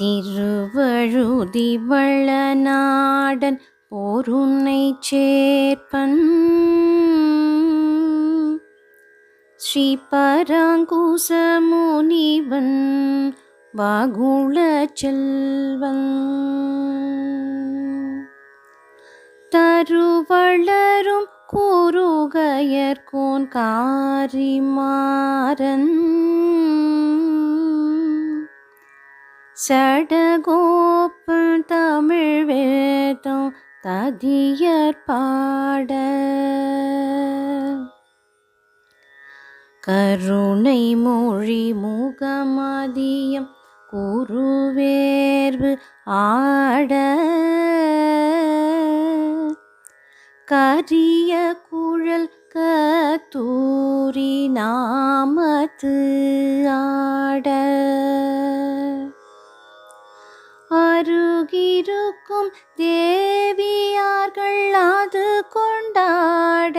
திருவழுதி வளநாடன் போருன்னை சேர்ப்பன். ஸ்ரீபராங்குசமுனிவன் பராங்குச வாகுள செல்வன். தருவளரும் கூறுகையர்கோன் காரிமாறன். சடகோப்பன் தமிழ் வேதம் ததியற் பாட. கருணை மொழி முகமதியம் குருவேர்வு ஆட. கரிய குழல் கத்தூரி நாமத்து ஆ அருகிருக்கும் தேவியார்கள் அது கொண்டாட.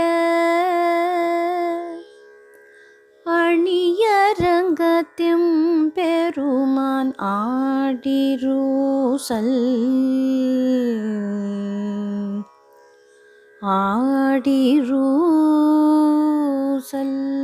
அணியரங்கத்தின் பெருமான் ஆடிரூசல் ஆடிரூசல்